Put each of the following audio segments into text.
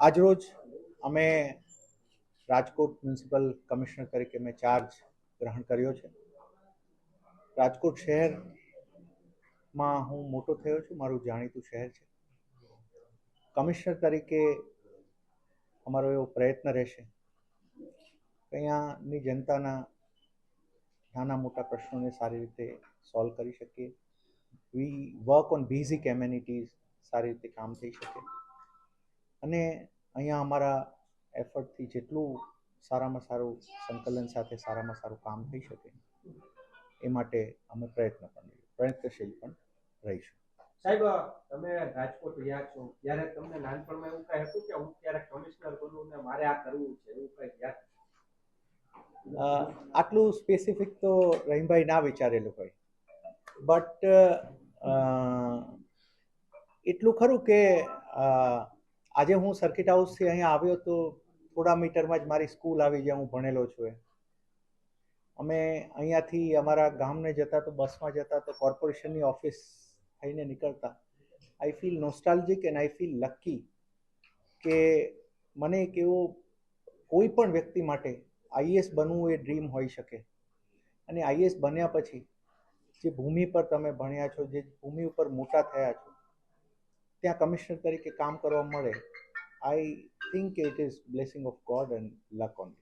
આજરોજ અમે Rajkot municipal commissioner તરીકે મેં ચાર્જ ગ્રહણ કર્યો છે. રાજકોટ શહેરમાં હું મોટો થયો છું, મારું જાણીતું શહેર છે. કમિશનર તરીકે અમારો એવો પ્રયત્ન રહેશે. અહીંયાની જનતાના નાના મોટા પ્રશ્નોને સારી રીતે સોલ્વ કરી શકીએ. We work on basic amenities સારી રીતે કામ થઈ શકે. અને અહીંયા અમારા એફર્ટથી જેટલું સારામાં સારું સંકલન સાથે સારામાં સારું કામ થઈ શકે એ માટે અમે પ્રયત્ન પણ પ્રયત્નશીલ પણ રહીશું. સાહેબ તમે રાજકોટ રહ્યા છો ત્યારે તમને નાનપણમાં એવું કઈ હતું કે હું ક્યારેક કમિશનર બનવું ને મારે આ કરવું છે એવું કઈ યાદ આટલું સ્પેસિફિક તો રહીમભાઈ ના વિચારેલું હોય. બટ એટલું ખરું કે આજે હું સર્કિટ હાઉસથી અહીંયા આવ્યો તો થોડા મીટરમાં જ મારી સ્કૂલ આવી જ્યાં હું ભણેલો છું એ અમે અહીંયાથી અમારા ગામને જતા તો બસમાં જતા તો કોર્પોરેશનની ઓફિસ થઈને નીકળતા. I feel nostalgic and I feel lucky કે મને એક એવો કોઈ પણ વ્યક્તિ માટે આઈએસ બનવું એ ડ્રીમ હોઈ શકે. અને આઈએસ બન્યા પછી જે ભૂમિ પર તમે ભણ્યા છો, જે ભૂમિ ઉપર મોટા થયા છો ત્યાં કમિશનર તરીકે કામ કરવા મળે I think it is blessing of God and luck on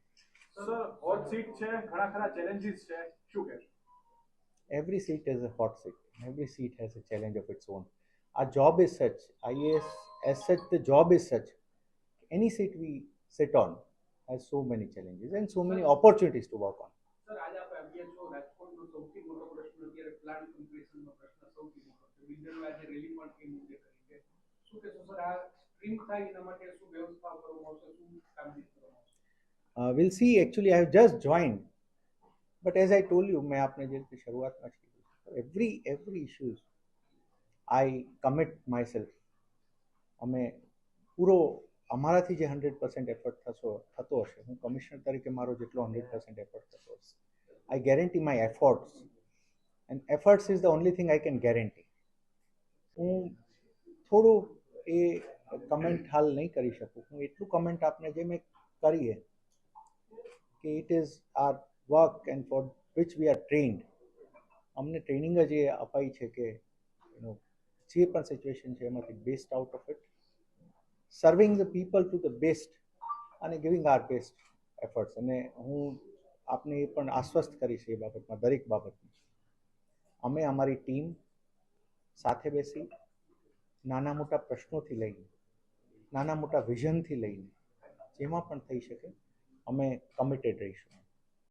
sir hot seat છે ઘણા ખરા ચેલેન્જીસ છે શું કે every seat is a hot seat every seat has a challenge of its own our job is such ias as such the job is such any seat we sit on has so many challenges and so many opportunities to work on sir આજે આપણે અભિયાન છો રાજકોટનો સૌથી મોટો પ્રશ્ન અત્યારે plan કમ્પ્લીશનનો પ્રશ્ન સૌથી મોટો છે બિલ્ડરો આજે રેલી પણ એ મુદ્દે કરી છે શું કહેશો સર? આ સ્ટ્રીમ થાય એના માટે શું વ્યવસ્થા કરવામાં આવશે? શું કામગીરી કરવામાં આવશે? uh, we'll see. Actually i have just joined. But as i told મેં આપને જે રીતે શરૂઆતમાં જ કીધું every every issues I commit myself અમે પૂરો અમારાથી જે હંડ્રેડ પર્સન્ટ એફર્ટ થશો થતો હશે હું કમિશનર તરીકે મારો જેટલો હંડ્રેડ પર્સન્ટ એફર્ટ થતો હશે. I guarantee my efforts and efforts is the only thing I can guarantee હું થોડું એ કમેન્ટ હાલ નહીં કરી શકું. હું એટલું કમેન્ટ આપને જે મેં કરીએ કે it is our work and for which we are trained અમને ટ્રેનિંગ જ એ અપાઈ છે કે જે પણ સિચ્યુએશન છે એમાંથી best out of it serving the people to the best અને ગિવિંગ આર બેસ્ટ એફર્ટ્સ અને હું આપને એ પણ આશ્વસ્ત કરીશ એ બાબતમાં દરેક બાબતમાં. અમે અમારી ટીમ સાથે બેસી નાના મોટા પ્રશ્નોથી લઈને, નાના મોટા વિઝનથી લઈને, જેમાં પણ થઈ શકે, અમે કમિટેડ રહીશું.